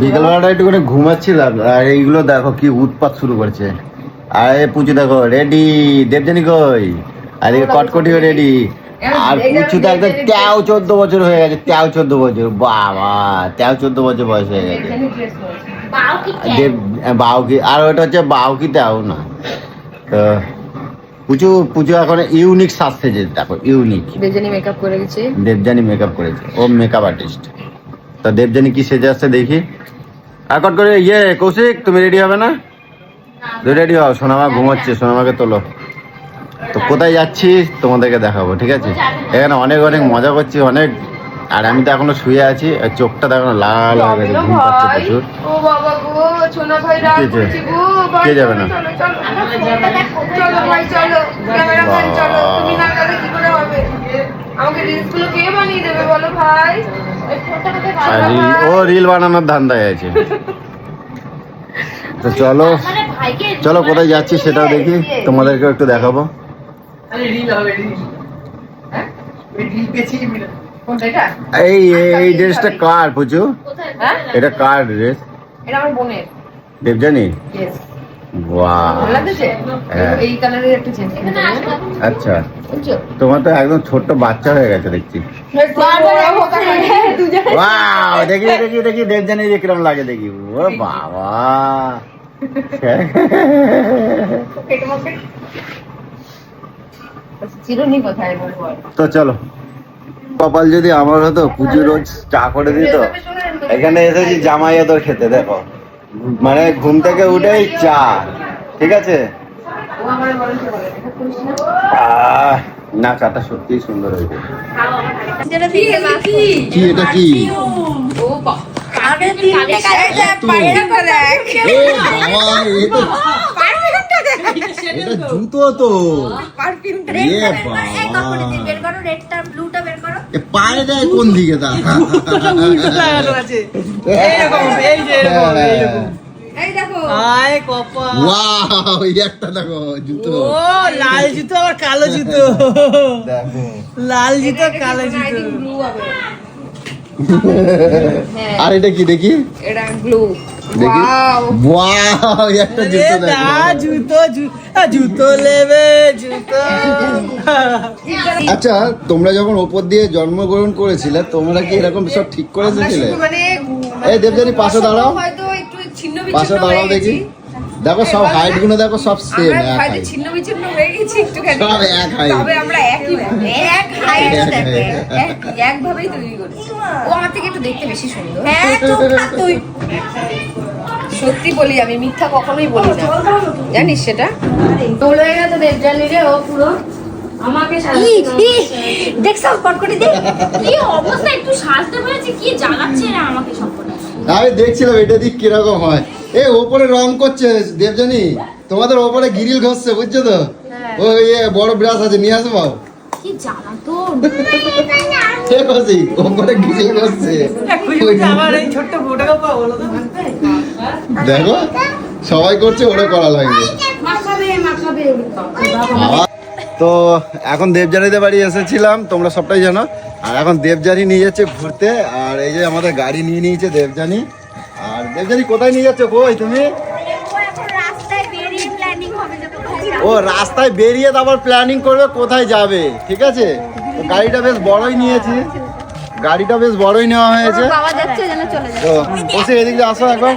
বিকেলবেলাটা একটুখানি ঘুমাচ্ছিলাম আর এইগুলো দেখো কি উৎপাত শুরু করছে। আর পুচু দেখো রেডি দেবজানি কই? আর এদিকে কটকটিও রেডি। আর পুচু তো একদম তেও চোদ্দ বছর হয়ে গেছে তেও চোদ্দ বছর বাবা তেও চোদ্দ বছর বয়স হয়ে গেছে। দেব বাউকি আর ওটা হচ্ছে বাউকি তেও না। তো পুচু পুচু এখন ইউনিক সাজতে যে দেখো ইউনিক। বেজানি মেকআপ করে গেছে দেবজানি মেকআপ করেছে ও মেকআপ আর্টিস্ট তো দেবজানি কি সেজে আসছে দেখি। আর কট করে ইয়ে কৌশিক তুমি রেডি হবে না? রেডি হও সোনামা ঘুমাচ্ছে সোনামাকে তোলো। তো কোথায় যাচ্ছি তোমাদেরকে দেখাবো ঠিক আছে? এখানে অনেক অনেক মজা করছি অনেক। আর আমি তো এখনও শুয়ে আছি আর চোখটা এখনও লাল হয়ে গেছে ঘুম পাচ্ছে প্রচুর। বাবা কে যাবে? না? চলো, আমাকে রিলসগুলো কে বানিয়ে দেবে বলো ভাই? আর রিল ও রিল বানানোর ধান্দায় আছে তো চলো চলো কোথায় যাচ্ছি সেটাও দেখি তোমাদেরকেও একটু দেখাবো। আরে রিল হবে রিল হ্যাঁ? এটা? এই এই ড্রেসটা কার পুচু? হ্যাঁ? এটা কার ড্রেস এটা আমার বোনের। দেবজানি হ্যাঁ। আচ্ছা। তোমার তো একদম ছোট্ট বাচ্চা হয়ে গেছে দেখছি। দেখি দেখি দেখি কিরম লাগে দেখি। ও বাবা। তো চলো। কপাল যদি আমার হতো পুজো রোজ চা করে দিত। এখানে এসেছি জামাই ওদের খেতে দেখো। মানে ঘুম থেকে উঠেই চা ঠিক আছে? না চাটা সত্যিই সুন্দর হয়েছে। কি? কি? এটা কি? ও বাবা আগে তিনটে কাজ এত? এ বাবা, এ তো জুতো তো। বের করো রেডটা ব্লুটা বের করো। পায়ে দেয় কোন দিকে তা? লাল জুতো কালো জুতো। লাল জুতো কালো জুতো। আর এটা কি দেখি? এটা ব্লু দেখি। ওয়াও ওয়াও একটা জুতো জুতো জু- জুতো নেবে জুতো। আচ্ছা তোমরা যখন ওপর দিয়ে জন্মগ্রহণ করেছিলে তোমরা কি এরকম সব ঠিক করে এসেছিলে মানে এই দেবজানি পাশে দাঁড়াও। পাশে দাঁড়াও দেখি। দেখো সব হাইটগুলো দেখো সব সেম এক হাইট ছিন্ন বিচ্ছিন্ন হয়ে গেছি একটুখানি। সব এক height। তবে আমরা একই এক হাইট দেখো। এক একভাবেই তৈরি করেছি। ও আমার থেকে একটু দেখতে বেশি সুন্দর। হ্যাঁ চুপ তুই। সত্যি বলি আমি মিথ্যা কখনোই বলি না। জানিস সেটা? তোল হয়ে গেছে দেবজানি রে ও পুরো। আমাকে দেখছ কটকটি দেখ কি অবস্থা একটু সাজতে বলেছে কি জ্বালাচ্ছে না আমাকে সবকটা। আমি দেখছিলাম এটা দিক কীরকম হয়। এ ওপরে রং করছে দেবজানি তোমাদের ওপরে গিরিল ঘষছে বুঝছ তো? ওই এ বড় ব্রাশ আছে নিয়ে আসব। কি তো? ওপরে গিরিল ঘষছে। দেখো সবাই করছে ওরা করা লাগবে। তো এখন দেবজানিদের বাড়ি এসেছিলাম তোমরা সবটাই জানো। আর এখন দেবজানি নিয়ে যাচ্ছে ঘুরতে আর এই যে আমাদের গাড়ি নিয়ে নিয়েছে দেবজানি আর দেবজানি কোথায় নিয়ে যাচ্ছে কই তুমি? এখন। ও রাস্তায় বেরিয়ে তারপর প্ল্যানিং করবে কোথায় যাবে ঠিক আছে? গাড়িটা বেশ বড়ই নিয়েছি। গাড়িটা বেশ বড়ই নেওয়া হয়েছে। তো বসে এদিকে আসো একবার।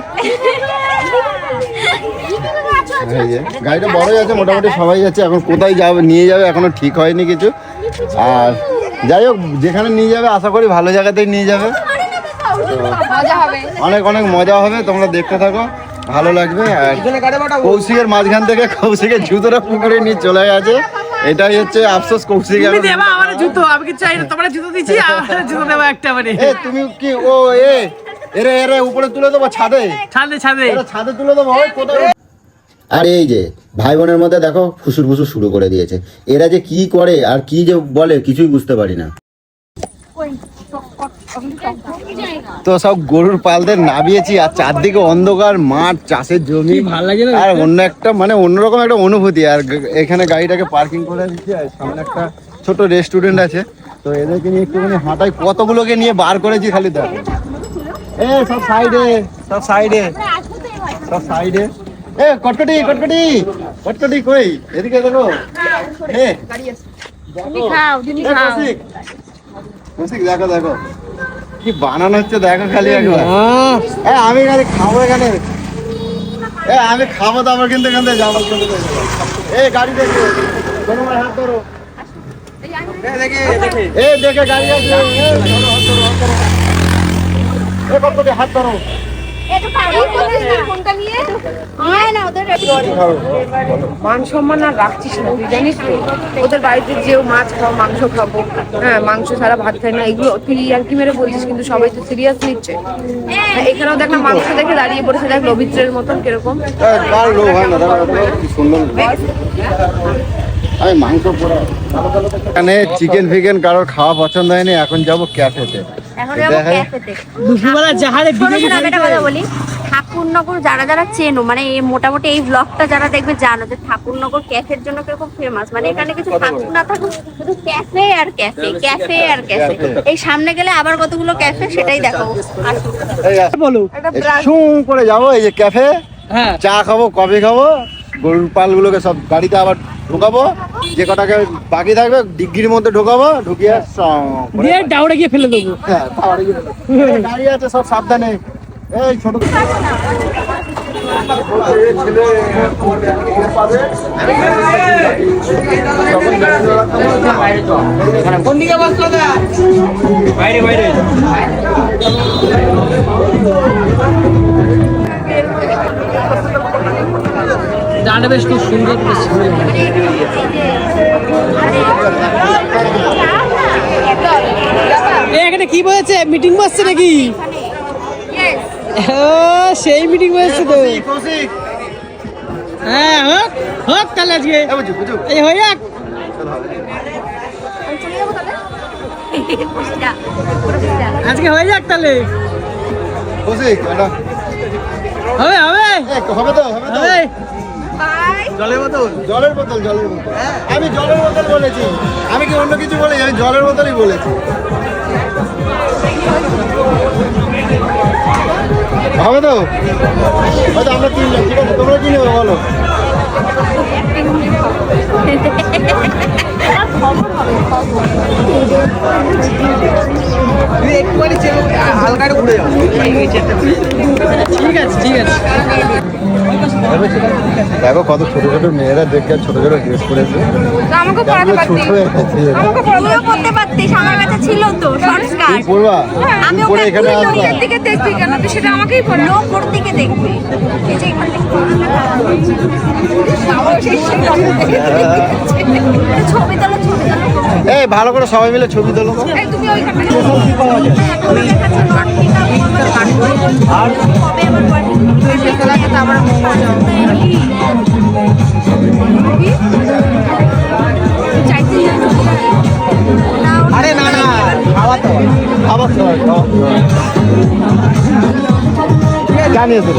গাড়িটা বড়ই আছে মোটামুটি সবাই যাচ্ছে। এখন কোথায় যাবে নিয়ে যাবে এখনও ঠিক হয়নি কিছু। আর যাই হোক যেখানে নিয়ে যাবে আশা করি ভালো জায়গাতেই নিয়ে যাবে। অনেক অনেক মজা হবে তোমরা দেখতে থাকো ভালো লাগবে। আর কৌশিকের মাঝখান থেকে কৌশিকের জুতোটা পুকুরে নিয়ে চলে গেছে। এটাই হচ্ছে আফসোস কৌশিক তুমি দেবা আমার জুতো আমি কি চাই তোমরা জুতো দিচ্ছি আমার জুতো দেবো একটা মানে। এ তুমি কি ও এ এরে এরে উপরে তুলে দেবো ছাদে? ছাদে ছাদে। ছাদে তুলে দেবো ওই কোথায়? আর এই যে ভাই বোনের মধ্যে দেখো ফুসুর ফুসুর শুরু করে দিয়েছে। এরা যে কি করে আর কি যে বলে কিছুই বুঝতে পারি না। তো সব গরুর পালদের নামিয়েছি আর চারদিকে অন্ধকার মাঠ চাষের জমি। ভালো লাগে না? আর অন্য একটা মানে অন্যরকম একটা অনুভূতি। আর এখানে গাড়িটাকে পার্কিং করে দিচ্ছি আর সামনে একটা ছোট রেস্টুরেন্ট আছে। তো এদেরকে নিয়ে একটুখানি হাঁটাই। কতগুলোকে নিয়ে বার করেছি খালি দেখো। এ সব সাইডে সব সাইডে সব সাইডে এ। কটকটি কটকটি কটকটি কই? এদিকে দেখো। এ। কৌশিক, দেখো দেখো। কি বানানো হচ্ছে দেখো খালি একবার। এ আমি খালি খাব এখানে। এ আমি খাব তো আমার কিন্তু এখান থেকে যাব। কিন্তু এই গাড়ি দেখো। হাত ধরো। এ দেখে গাড়ি আছে। এ, ধরো, হাত ধরো, হাত ধরো। হাত ধরো। মান সম্মান আর রাখছিস না তুই জানিস তো? ওদের বাড়িতে যেও মাছ খাও মাংস খাব। হ্যাঁ মাংস ছাড়া ভাত খায় না এগুলো তুই আর কি মেরে বলছিস কিন্তু সবাই তো সিরিয়াস নিচ্ছে। হ্যাঁ, এখানেও দেখ না মাংস দেখে দাঁড়িয়ে পড়েছে দেখ রবিত্রের মতন কীরকম। আমি মাংস এখানে চিকেন ফিকেন কারোর খাওয়া পছন্দ হয়নি এখন যাব ক্যাফেতে বলি। ঠাকুরনগর যারা যারা চেনো মানে মোটামুটি এই ব্লগটা যারা দেখবে জানো যে ঠাকুরনগর ক্যাফের জন্য কীরকম ফেমাস মানে এখানে কিছু থাকুক না থাকুক শুধু ক্যাফে আর ক্যাফে ক্যাফে আর ক্যাফে। এই সামনে গেলে আবার কতগুলো ক্যাফে সেটাই দেখাবো। আসুন এই আস- এই শুঁ করে যাব এই যে ক্যাফে। চা খাব কফি খাব। গরুর পালগুলোকে সব গাড়িতে আবার ঢোকাবো যে কটাকে বাকি থাকবে ডিগ্রির মধ্যে ঢোকাবো ঢুকিয়ে দিয়ে ডাউড়ে গিয়ে ফেলে দেবো। হ্যাঁ, গিয়ে- গাড়ি আছে সব সাবধানে। এই ছোট কোন দিকে বসল বাইরে বাইরে। জানটা বেশ খুব সুন্দর এখানে কি বলেছে? মিটিং বসছে নাকি? সেই মিটিং বসছে তো। হ্যাঁ হোক হোক তাহলে আজকে। এই হয়ে যাক। আজকে হয়ে যাক তাহলে। হবে হবে। হবে তো। হবে। জলের বোতল? জলের বোতল জলের বোতল। আমি জলের বোতল বলেছি। আমি কি অন্য কিছু বলেছি? আমি জলের বোতলই বলেছি। হবে তো? হয়তো আমরা তিনজন ঠিক আছে তোমরা কি নেবে বলো। তুই একটুখানি হালকা ঘুরে যাও ঠিক আছে ঠিক আছে দেখো কত ছোট ছোট মেয়েরা দেখে ছোট ছোট ড্রেস পরেছে আমাকে পড়াতে পারতিস আমাকে তুমিও করতে পারতিস আমার কাছে ছিল তো শর্ট তুই পড়বা আমি ওকে এখানে আসবা লোকের দিকে দেখবি কেন তুই সেটা আমাকেই পড়া লোক ওর দিকে দেখবে এই যে এখান এই ভালো করে সবাই মিলে ছবি তোলো। এই তুমি ওইখানে আরে? না। না খাওয়া তো খাবার সময় খাওয়া জানিয়েছে?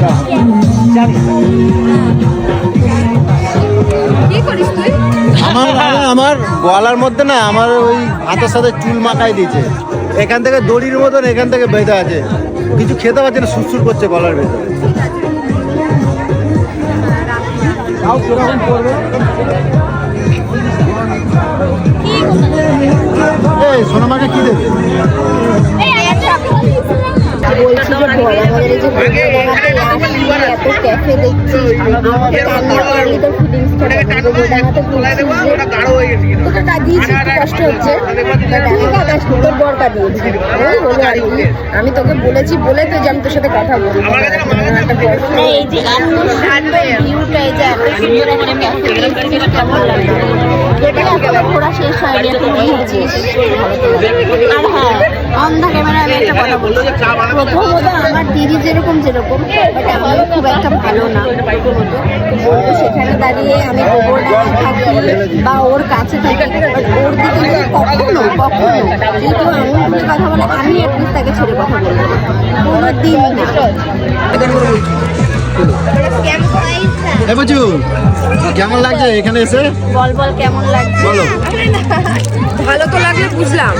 কি করিস তুই? আমার দাদা আমার গলার মধ্যে না আমার ওই হাতের সাথে চুল মাখাই দিয়েছে। এখান থেকে দড়ির মতন এখান থেকে বেঁধে আছে। কিছু খেতে পারছে না সুরসুর করছে গলার ভেতরে। এই সোনামাকে কি দেবে? বলছি যে বল আমাদের এই যে এত ক্যাফে দেখছি। তো তোকে কাঁদিয়েছি একটু কষ্ট হচ্ছে। But তুই কাঁদাস নি, তোর বর কাঁদিয়েছি ওই হলো আর কি। আমি তোকে বলেছি বলে তো যে আমি তোর সাথে কথা বলি এই যে এত সুন্দর ভিউটা এই যে এত সুন্দর একটা ক্যাফে ঘোরা শেষ হয়নি আর হ্যাঁ অন দ্য ক্যামেরা আমি একটা কথা বলি প্রথমত আমার দিদি যেরকম যেরকম বাট আমি খুব একটা ভালো না। প্রথমত বলব সেখানে দাঁড়িয়ে আমি গোবরডাঙ্গা থাকি বা ওর কাছে থাকি বাট ওর দিকে যদি কখনো কখনো কেউ আঙুল কথা বলে আমি অ্যাটলিস্ট তাকে ছেড়ে কথা বলব কোনো দিন না। এ বুঝু কেমন লাগছে এখানে এসে? বল বল কেমন লাগছে? বলো। ভালো তো লাগলে বুঝলাম।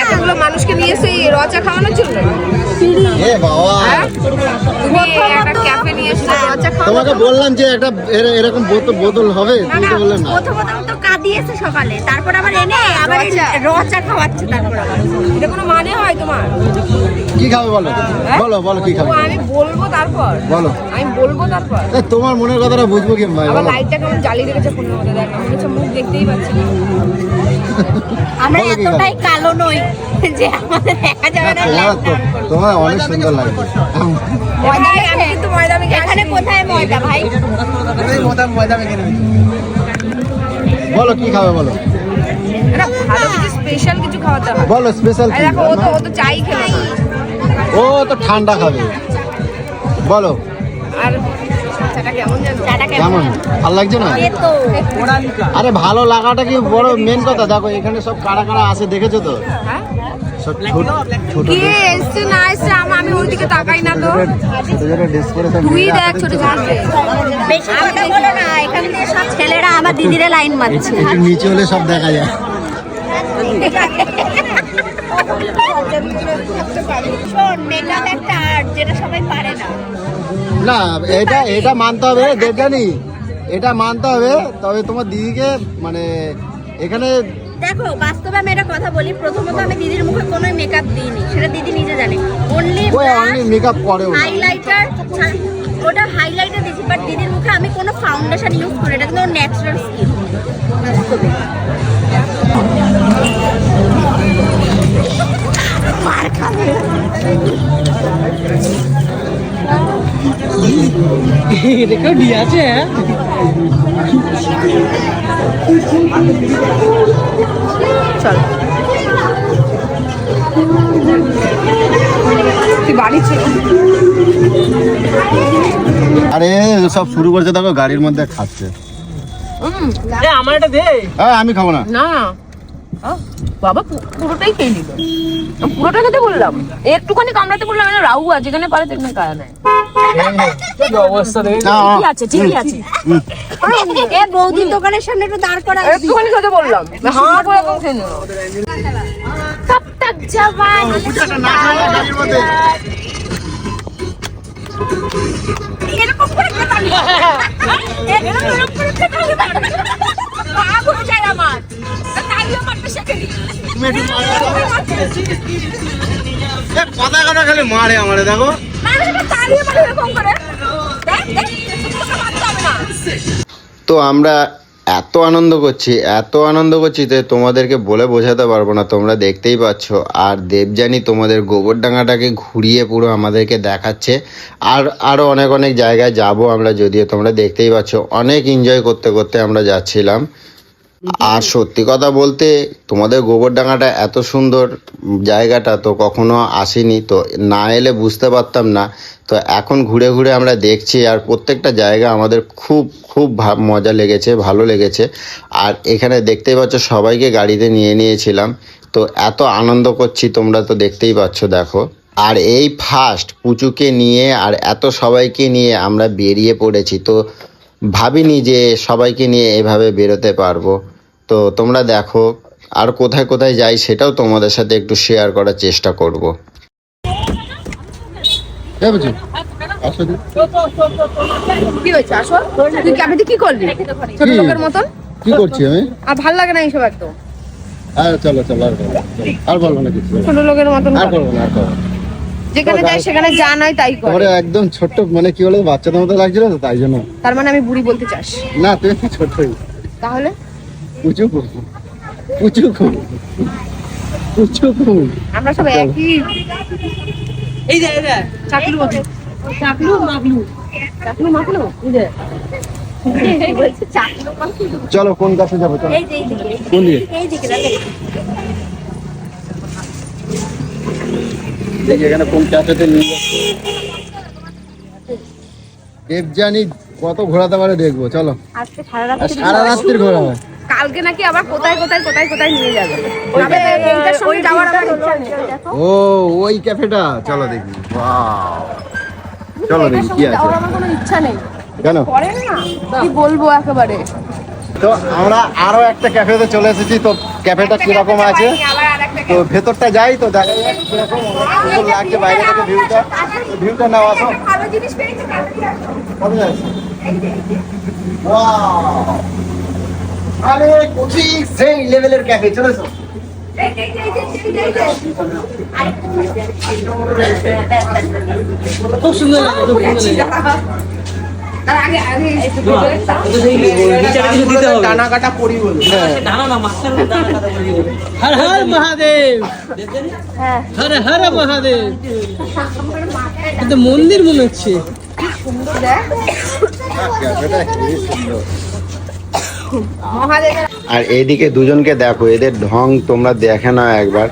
এতগুলো মানুষকে নিয়ে এসে রচা খাওয়ানোর জন্য? এ বাবা। তুমি একটা ক্যাফে নিয়ে এসে রচা খাওয়ানো তোমাকে বললাম যে একটা এরকম বোতল বোতল হবে তুমি তো বললে না। প্রথমত তো কাঁদিয়েছে সকালে তারপর আবার এনে আবার রচা খাওয়াচ্ছে তারপর এটা কোনো মানে হয় তোমার? কি খাবে বলো? বলো বলো কি খাবে? আমি বলব তারপর। বলো। আমি বলব তারপর? তোমার মনের কথাটা বুঝব কি ভাই আবার লাইটটা কেমন জ্বালিয়ে রেখেছে ফোনের মধ্যে? দেখ মনে হচ্ছে মুখ দেখতেই পাচ্ছি না। আমরা এতটাই কালো নই যে আমাদের দেখা যাবে না তোমার অনেক সুন্দর লাগছে ময়দা আমি কিন্তু ময়দা আমি এখানে কোথায় ময়দা ভাই? বলো কি খাবে বলো। একটা ভালো কিছু স্পেশাল কিছু খাওয়াতে হয় বলো স্পেশাল দেখো ও তো ও তো চাই খেলো। ও তো ঠান্ডা খাবে। বলো। আর কেমন জানো চাটা কেমন? কেমন? ভালো লাগছে না? আরে ভালো লাগাটা কি বড় মেন কথা? দেখো এখানে সব কারা কারা আছে দেখেছ তো? হ্যাঁ? সব ছোট ছোট কে এসছে না এসছে? আম- আমি ওইদিকে তাকাই না তো। ছোট ছোট ড্রেস করে সব তুই মেয়েরা দেখ আছে ছোট দেখছ? ছোট বেশি কথা বলো না এখানে দিয়ে সব ছেলেরা আমার দিদিরে লাইন মারছে। নিচে হলে সব দেখা যায়। মেকআপ একটা আর্ট যেটা সবাই পারে না। না এটা এটা মানতে হবে দেবজানি এটা মানতে হবে তবে তোমার দিদিকে মানে এখানে দেখো বাস্তবে আমি একটা কথা বলি প্রথমত আমি দিদির মুখে কোনো মেকআপ দিইনি সেটা দিদি নিজে জানে। অনলি ওই অনলি মেকআপ করেও না হাইলাইটার ওটা হাইলাইটার দিয়েছি বাট দিদির মুখে আমি কোনো ফাউন্ডেশন ইউজ করি এটা কিন্তু ন্যাচারাল স্কিন বাস্তবে এটা দিয়ে আছে হ্যাঁ? চল। আরে সব শুরু করছে দেখো গাড়ির মধ্যে খাচ্ছে। আমার এটা দে। হ্যাঁ আমি খাব না। না। বাবা পুরোটাই খেয়ে নিল। পুরোটা খেতে বললাম। একটুখানি কামড়াতে বললাম এটা রাহু আছে যেখানে পারে সেখানে খায় না। কি অবস্থা দেখে না, আছে ঠিকই এ বৌদির দোকানের সামনে একটু দাঁড় করা একটুখানি খেতে বললাম। হাঁ করে এরকম খেয়ে নিল। কব তক জওয়ান এরকম করে খেতে এরকম এরকম করে খেতে তো আমরা এত আনন্দ করছি, এত আনন্দ করছি যে তোমাদেরকে বলে বোঝাতে পারব না, তোমরা দেখতেই পাচ্ছ। আর দেবযানী তোমাদের গোবরডাঙ্গাটাকে ঘুরিয়ে পুরো আমাদেরকে দেখাচ্ছে। আর আরও অনেক অনেক জায়গায় যাব আমরা, যদিও তোমরা দেখতেই পাচ্ছ, অনেক এনজয় করতে করতে আমরা যাচ্ছিলাম। আর সত্যি কথা বলতে তোমাদের গোবরডাঙ্গাটা এত সুন্দর জায়গাটা তো কখনো আসেনি তো না এলে বুঝতে পারতাম না। তো এখন ঘুরে ঘুরে আমরা দেখছি আর প্রত্যেকটা জায়গা আমাদের খুব খুব মজা লেগেছে ভালো লেগেছে। আর এখানে দেখতেই পাচ্ছ সবাইকে গাড়িতে নিয়ে নিয়েছিলাম। তো এত আনন্দ করছি তোমরা তো দেখতেই পাচ্ছ দেখো। আর এই ফার্স্ট পুচুকে নিয়ে আর এত সবাইকে নিয়ে আমরা বেরিয়ে পড়েছি। তো ভাবিনি যে সবাইকে নিয়ে এভাবে বেরোতে পারব। তো তোমরা দেখো আর কোথায় কোথায় যাই সেটাও তোমাদের সাথে একটু শেয়ার করার চেষ্টা করব। কি হয়েছে? আসো। তুই ক্যাফেতে কি করলি? ছোট লোকের মতন? কি করছি আমি? আর ভালো লাগে না এইসব একদম। আর চলো চলো আর বলব না, কিছু। ছোট লোকের মতন আর না আর। যেখানে যায় সেখানে যা নয় তাই করে। তোমার একদম ছোট্ট মানে কি বলে বাচ্চাদের মতো লাগছিল তো তাই জন্য। তার মানে আমি বুড়ি বলতে চাস। না তুমি একটু ছোটই। তাহলে? পুচু খুব। পুচু খুব। পুচু আমরা সব একই। এই যে চাকলু মতো চাকলু মাগলু চাকলু মাগলু এই যে। চলো কোন কাছে যাব চলো। কোন দিকে এই দিকে, দেখ। দেখি এখানে কোন ক্যাফেতে নিয়ে যাচ্ছে দেবজানি কত ঘোরাতে পারে দেখব চলো। আজকে সারা রাত সারা রাত্রির ঘোরাবে। কালকে নাকি আবার কোথায় কোথায় কোথায় কোথায় নিয়ে যাবে? তবে যাওয়ার আমার ইচ্ছা নেই। ও ওই ক্যাফেটা? চলো দেখি। Wow! চলো দেখি কি আছে। আমার কোনো ইচ্ছা নেই। কেন? করেন না কি বলব একেবারে? তো আমরা আরও একটা ক্যাফেতে চলে এসেছি। তো ক্যাফেটা কীরকম আছে? তো ভেতরটা যাই তো দেখা যাক কীরকম সুন্দর লাগছে বাইরে থেকে ভিউটা। ভিউটা নাও আসো। যাচ্ছি? Wow! আরে কোচি সেই লেভেলের ক্যাফে চলে এসো এই, এই, এই, এই, এই, এই, এই। খুব সুন্দর লাগে খুব সুন্দর হর হর মহাদেব। হর হর মহাদেব। কিন্তু মন্দির মনে হচ্ছে। আর এইদিকে দুজনকে দেখো এদের ঢং তোমরা দেখে না একবার।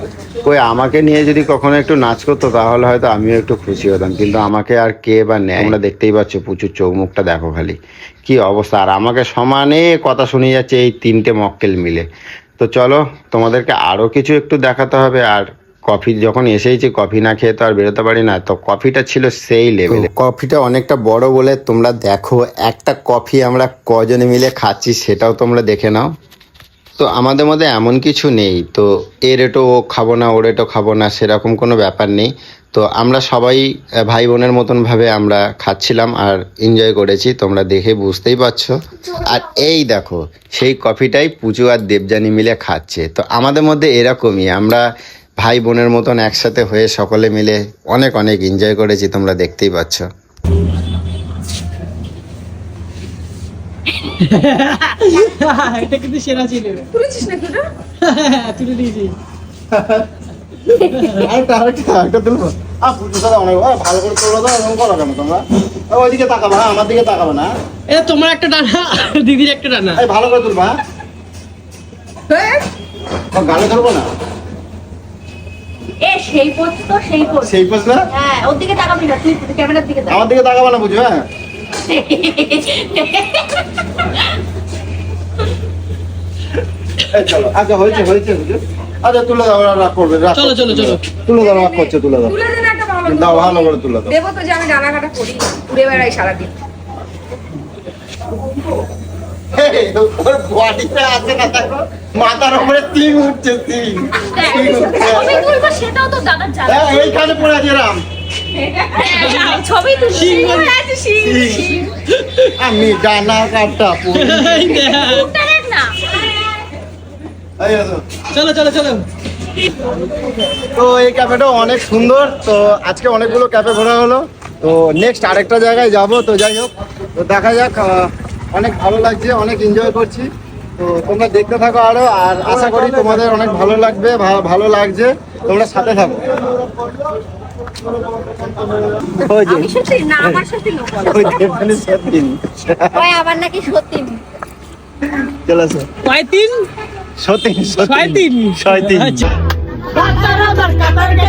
কই, আমাকে নিয়ে যদি কখনো একটু নাচ করতো, তাহলে হয়তো আমিও একটু খুশি হতাম। কিন্তু আমাকে আর কে বা নেয়? আমরা দেখতেই পাচ্ছ প্রচুর চৌমুখটা দেখো খালি। কি অবস্থা? আর আমাকে সমানে কথা শুনিয়ে যাচ্ছে এই তিনটে মক্কেল মিলে। তো চলো, তোমাদেরকে আরও কিছু একটু দেখাতে হবে। আর কফি যখন এসেইছি, কফি না খেয়ে তো আর বেরোতে পারি না। তো কফিটা ছিল সেই লেভেলে কফিটা অনেকটা বড় বলে তোমরা দেখো। একটা কফি আমরা কজনে মিলে খাচ্ছি, সেটাও তোমরা দেখে নাও। তো আমাদের মধ্যে এমন কিছু নেই। তো এর এটো ও খাব না ওর এটো খাব না, সেরকম কোনো ব্যাপার নেই। তো আমরা সবাই ভাই বোনের মতন ভাবে আমরা খাচ্ছিলাম আর এনজয় করেছি, তোমরা দেখে বুঝতেই পারছ। আর এই দেখো, সেই কফিটাই পুজো আর দেবযানী মিলে খাচ্ছে। তো আমাদের মধ্যে এরকমই, আমরা ভাই বোনের মতন একসাথে হয়ে সকলে মিলে অনেক অনেক এনজয় করেছি, তোমরা দেখতেই পাচ্ছ। এটা কিন্তু সেরা ছিল। তুলেছিস নাকি ওটা? তুলে দিয়েছি। আরেকটা আরেকটা আরেকটা তুলবো। আ পুজো দাদা অনেক ভালো করে তুলো দাও এরকম করো কেন তোমরা? ওইদিকে তাকাবা হ্যাঁ আমার দিকে তাকাবা না। এটা তোমার একটা ডানা দিদির একটা ডানা। এই ভালো করে তুলবা হ্যাঁ। ও, গালে ধরবো না? এ সেই পোজ তো সেই পোজ। সেই পোজ না? হ্যাঁ ওর দিকে তাকাবি না তুই ক্যামেরার দিকে আমার দিকে তাকাবা না বুঝো হ্যাঁ চলো আচ্ছা হয়েছে হয়েছে বুঝো আচ্ছা তুলে দাও রাগ করবে রাগ চলো, চলো, চলো। তুলে দাও রাগ করছে তুলে দাও। তুলে দেন একটা ভালো দাও ভালো করে তুলে দাও। দেবো তো যে আমি ডানা করি ঘুরে বেড়াই সারাদিন। ওর আছে না দেখো মাথার উপরে তিন উঠছে তিন তিন উঠছে। সেটাও তো দাদার জানা। হ্যাঁ, এইখানে পড়ে আছে রাম। আমি ডানা কাটা। চলো চলো চলো তো এই ক্যাফেটা অনেক সুন্দর তো আজকে অনেকগুলো ক্যাফে ঘোরা হলো তো নেক্সট আরেকটা জায়গায় যাব তো যাই হোক তো দেখা যাক অনেক ভালো লাগছে অনেক এনজয় করছি তো তোমরা দেখতে থাকো আরও আর আশা করি তোমাদের অনেক ভালো লাগবে ভালো লাগছে তোমরা সাথে থাকো ওই যে, আমি সত্যি না আমার সত্যি ওই দেবযানী সতীন। ভাই আমার নাকি সত্যি চলে আসো। কয় তিন সতীন, সতীন। ছয় তিন ছয় তিন। আচ্ছা সন্ধ্যাবেলা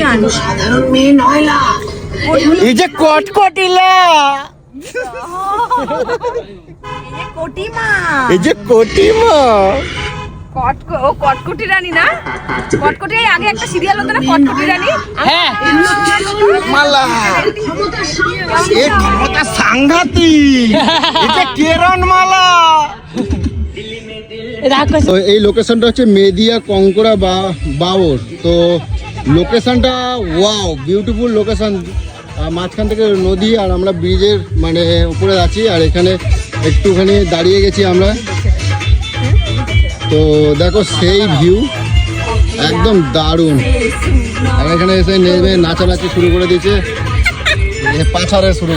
সাধারণ মেয়ে নয়লা এই যে কটকটিলা এই যে কটিমা। ও কটকটি রানী না? কটকটি এই আগে একটা সিরিয়াল হতো না কটকটি রানী? হ্যাঁ। মালা। এ ক্ষমতা সাংঘাতিক। এটা কেরণ মালা। এই লোকেশনটা হচ্ছে মেদিয়া কঙ্করা বা বাওর তো লোকেশনটা ওয়াও বিউটিফুল লোকেশন মাঝখান থেকে নদী আর আমরা ব্রিজের মানে উপরে আছি আর এখানে একটুখানি দাঁড়িয়ে গেছি আমরা। তো দেখো সেই ভিউ একদম দারুণ। আর এখানে এসে নেমে নাচানাচি শুরু করে দিয়েছে। পাছারে শুরু